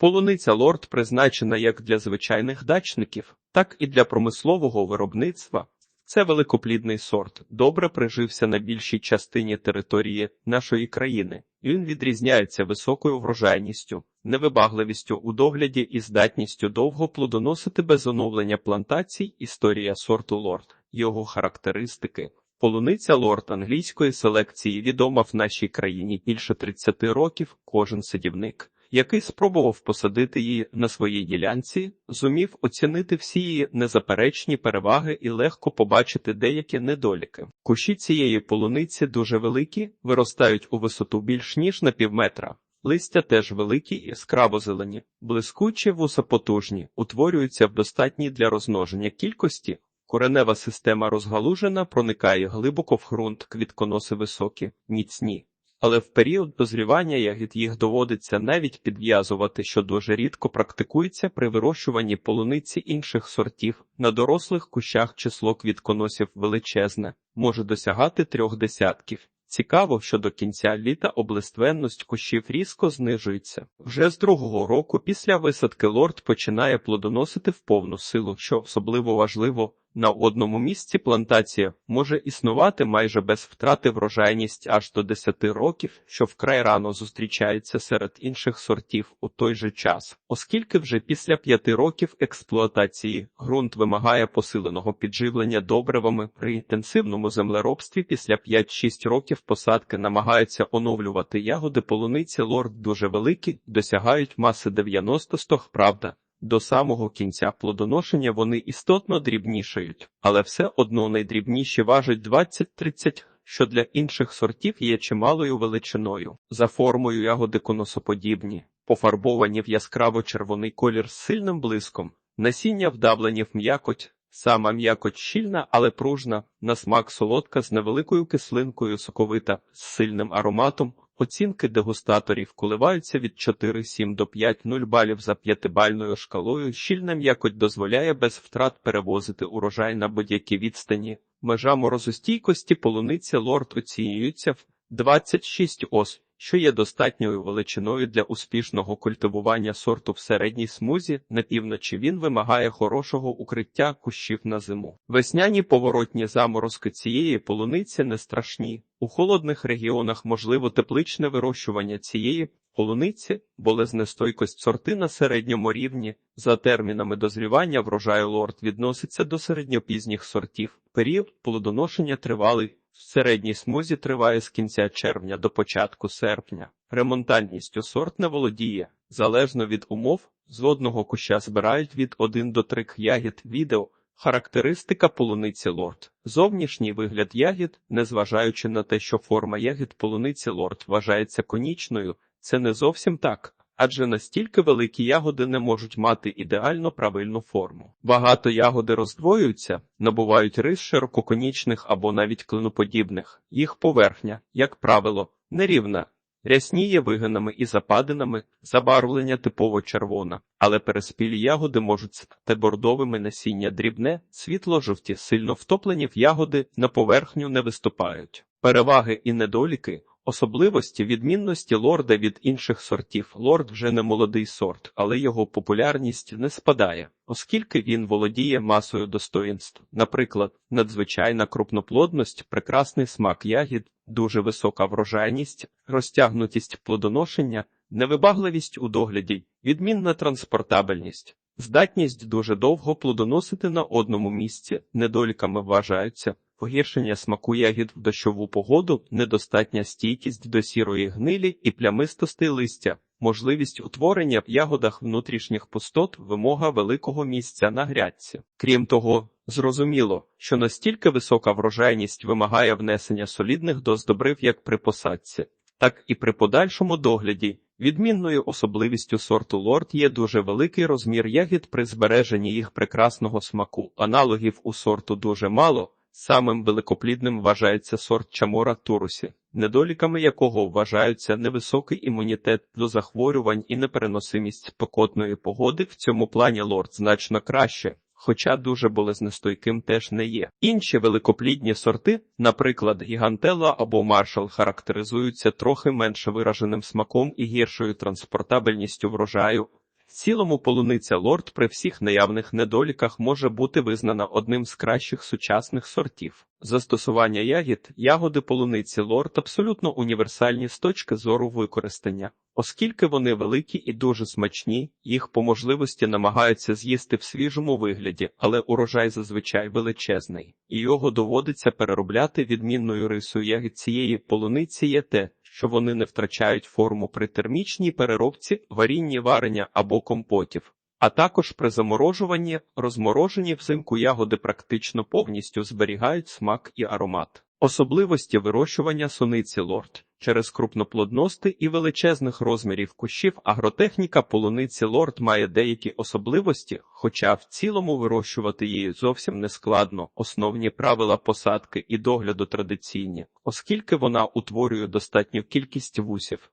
Полуниця лорд призначена як для звичайних дачників, так і для промислового виробництва. Це великоплідний сорт, добре прижився на більшій частині території нашої країни. Він відрізняється високою врожайністю, невибагливістю у догляді і здатністю довго плодоносити без оновлення плантацій. Історія сорту лорд, його характеристики. Полуниця лорд англійської селекції відома в нашій країні більше 30 років. Кожен садівник, який спробував посадити її на своїй ділянці, зумів оцінити всі її незаперечні переваги і легко побачити деякі недоліки. Кущі цієї полуниці дуже великі, виростають у висоту більш ніж на півметра. Листя теж великі і яскраво зелені, блискучі вуса потужні, утворюються в достатній для розмноження кількості. Коренева система розгалужена, проникає глибоко в ґрунт, квітконоси високі, міцні. Але в період дозрівання ягід їх доводиться навіть підв'язувати, що дуже рідко практикується при вирощуванні полуниці інших сортів. На дорослих кущах число квітконосів величезне, може досягати трьох десятків. Цікаво, що до кінця літа облиственність кущів різко знижується. Вже з другого року після висадки лорд починає плодоносити в повну силу, що особливо важливо. На одному місці плантація може існувати майже без втрати врожайність аж до 10 років, що вкрай рано зустрічається серед інших сортів у той же час, оскільки вже після 5 років експлуатації ґрунт вимагає посиленого підживлення добривами при інтенсивному землеробстві після 5-6 років посадки намагаються оновлювати ягоди полуниці лорд дуже великі, досягають маси 90 стог, правда. До самого кінця плодоношення вони істотно дрібнішають, але все одно найдрібніші важать 20-30, що для інших сортів є чималою величиною. За формою ягоди коносоподібні, пофарбовані в яскраво червоний колір з сильним блиском, насіння вдавлені в м'якоть, сама м'якоть щільна, але пружна, на смак солодка з невеликою кислинкою соковита, з сильним ароматом. Оцінки дегустаторів коливаються від 4,7 до 5,0 балів за п'ятибальною шкалою. Щільна м'якоть дозволяє без втрат перевозити урожай на будь-які відстані. Межа морозостійкості полуниці лорд оцінюється в 26 ос, що є достатньою величиною для успішного культивування сорту в середній смузі. На півночі він вимагає хорошого укриття кущів на зиму. Весняні поворотні заморозки цієї полуниці не страшні. У холодних регіонах можливо тепличне вирощування цієї полуниці, болезнестойкость сорти на середньому рівні. За термінами дозрівання врожаю лорд відноситься до середньопізніх сортів. Період плодоношення тривалий. В середній смузі триває з кінця червня до початку серпня. Ремонтальністю сорт не володіє. Залежно від умов, з одного куща збирають від 1 до 3 ягід відео. Характеристика полуниці лорд. Зовнішній вигляд ягід, незважаючи на те, що форма ягід полуниці лорд вважається конічною, це не зовсім так, адже настільки великі ягоди не можуть мати ідеально правильну форму. Багато ягоди роздвоюються, набувають рис ширококонічних або навіть клиноподібних. Їх поверхня, як правило, нерівна. Рясніє вигинами і западинами, забарвлення типово червона, але переспілі ягоди можуть стати бордовими насіння дрібне, світло-жовті, сильно втоплені в ягоди на поверхню не виступають. Переваги і недоліки, особливості відмінності лорда від інших сортів. Лорд вже не молодий сорт, але його популярність не спадає, оскільки він володіє масою достоїнств. Наприклад, надзвичайна крупноплодність, прекрасний смак ягід, дуже висока врожайність, розтягнутість плодоношення, невибагливість у догляді, відмінна транспортабельність. Здатність дуже довго плодоносити на одному місці, недоліками вважаються погіршення смаку ягід в дощову погоду, недостатня стійкість до сірої гнилі і плямистостей листя, можливість утворення в ягодах внутрішніх пустот, вимога великого місця на грядці. Крім того, зрозуміло, що настільки висока врожайність вимагає внесення солідних доз добрив як при посадці, так і при подальшому догляді. Відмінною особливістю сорту лорд є дуже великий розмір ягід при збереженні їх прекрасного смаку. Аналогів у сорту дуже мало. Самим великоплідним вважається сорт Чамора турусі, недоліками якого вважаються невисокий імунітет до захворювань і непереносимість спекотної погоди. В цьому плані лорд значно краще, хоча дуже болезнестойким теж не є. Інші великоплідні сорти, наприклад, гігантела або маршал, характеризуються трохи менше вираженим смаком і гіршою транспортабельністю врожаю. Цілому полуниця лорд при всіх наявних недоліках може бути визнана одним з кращих сучасних сортів. Застосування ягід, ягоди полуниці лорд абсолютно універсальні з точки зору використання. Оскільки вони великі і дуже смачні, їх по можливості намагаються з'їсти в свіжому вигляді, але урожай зазвичай величезний, і його доводиться переробляти відмінною рисою ягід цієї полуниці є те, що вони не втрачають форму при термічній переробці, варінні варення або компотів. А також при заморожуванні, розморожені взимку ягоди практично повністю зберігають смак і аромат. Особливості вирощування суниці лорд через крупноплодності і величезних розмірів кущів агротехніка полуниці лорд має деякі особливості, хоча в цілому вирощувати її зовсім не складно. Основні правила посадки і догляду традиційні, оскільки вона утворює достатню кількість вусів.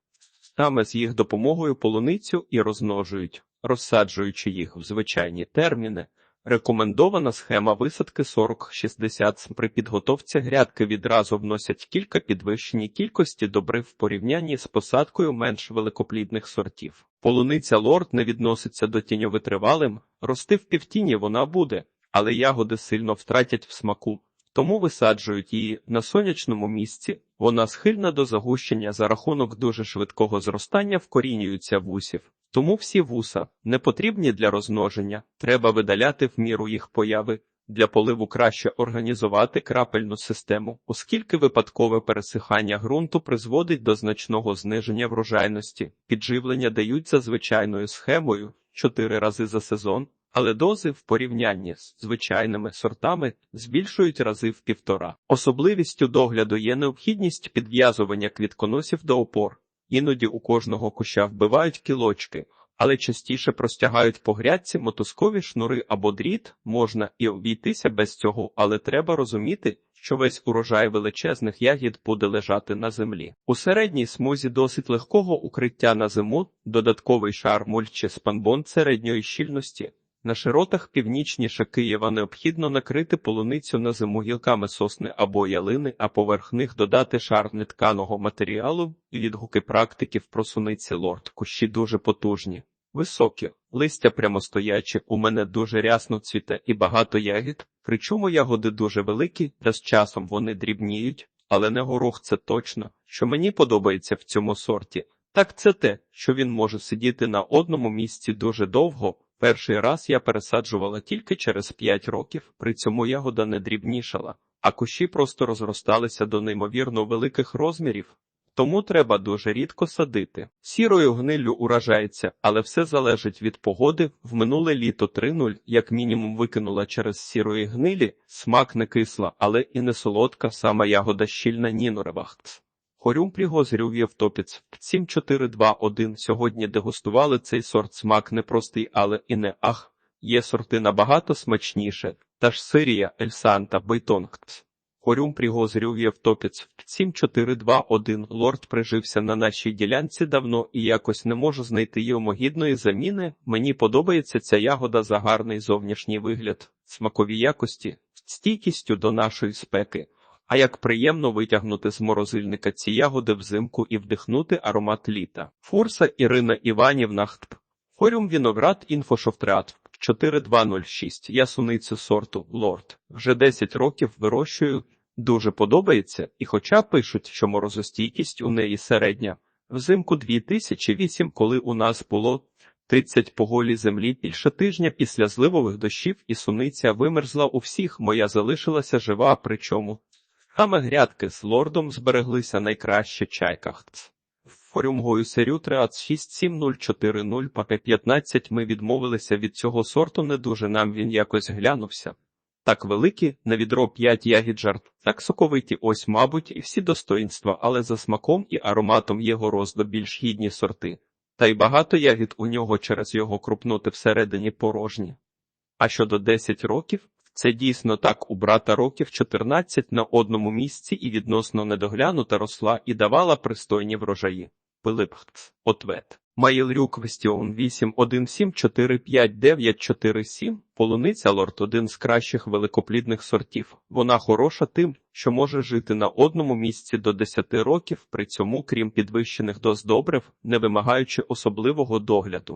Саме з їх допомогою полуницю і розмножують, розсаджуючи їх в звичайні терміни. Рекомендована схема висадки 40-60 при підготовці грядки відразу вносять кілька підвищені кількості добрив в порівнянні з посадкою менш великоплідних сортів. Полуниця лорд не відноситься до тіньовитривалим, рости в півтіні вона буде, але ягоди сильно втратять в смаку, тому висаджують її на сонячному місці. Вона схильна до загущення за рахунок дуже швидкого зростання вкорінюються вусів. Тому всі вуса не потрібні для розмноження, треба видаляти в міру їх появи. Для поливу краще організувати крапельну систему, оскільки випадкове пересихання ґрунту призводить до значного зниження врожайності. Підживлення дають за звичайною схемою 4 рази за сезон, але дози в порівнянні з звичайними сортами збільшують рази в півтора. Особливістю догляду є необхідність підв'язування квітконосів до опор. Іноді у кожного куща вбивають кілочки, але частіше простягають по грядці мотузкові шнури або дріт, можна і обійтися без цього, але треба розуміти, що весь урожай величезних ягід буде лежати на землі. У середній смузі досить легкого укриття на зиму додатковий шар мульчі спанбон середньої щільності. На широтах північніше Києва необхідно накрити полуницю на зиму гілками сосни або ялини, а поверх них додати шар нетканого матеріалу. Відгуки практиків про суниці лорд. Кущі дуже потужні, високі, листя прямостоячі, у мене дуже рясно цвіте і багато ягід. Причому ягоди дуже великі, та з часом вони дрібніють, але не горох це точно, що мені подобається в цьому сорті. Так це те, що він може сидіти на одному місці дуже довго. Перший раз я пересаджувала тільки через п'ять років, при цьому ягода не дрібнішала, а кущі просто розросталися до неймовірно великих розмірів. Тому треба дуже рідко садити. Сірою гниллю уражається, але все залежить від погоди. В минуле літо 3-0, як мінімум, викинула через сірої гнилі, смак не кисла, але і не солодка, сама ягода щільна Ніноревахц. Хорюм пригозрюв Євтопіц 7421 сьогодні дегустували цей сорт смак непростий, але і не ах. Є сорти набагато смачніше. Та ж Сирія, Ельсанта, Бейтонгц. Хорюм пригозрюв Євтопіц 7421 Лорд прижився на нашій ділянці давно і якось не можу знайти йомогідної заміни. Мені подобається ця ягода за гарний зовнішній вигляд, смакові якості, стійкістю до нашої спеки. А як приємно витягнути з морозильника ці ягоди взимку і вдихнути аромат літа. Фурса Ірина Іванівна Хтп. Хорюм Віноград Інфошофтреат 4206. Я суницю сорту Лорд. Вже 10 років вирощую. Дуже подобається, і хоча пишуть, що морозостійкість у неї середня. Взимку 2008, коли у нас було 30 по голій землі більше тижня після зливових дощів і суниця вимерзла у всіх, моя залишилася жива, причому Саме грядки з лордом збереглися найкраще чайках. Форюмгою серю Треац 67040 папе 15 ми відмовилися від цього сорту не дуже нам він якось глянувся. Так великі, на відро 5 ягід жарт, так соковиті ось, мабуть, і всі достоїнства, але за смаком і ароматом є гороздо більш гідні сорти. Та й багато ягід у нього через його крупноти всередині порожні. А щодо 10 років, це дійсно так у брата років 14 на одному місці і відносно недоглянута росла і давала пристойні врожаї. Пилипхц, ответ. Маїлрюк Вестіон 817459947, полуниця лорд один з кращих великоплідних сортів. Вона хороша тим, що може жити на одному місці до 10 років, при цьому, крім підвищених доз добрив, не вимагаючи особливого догляду.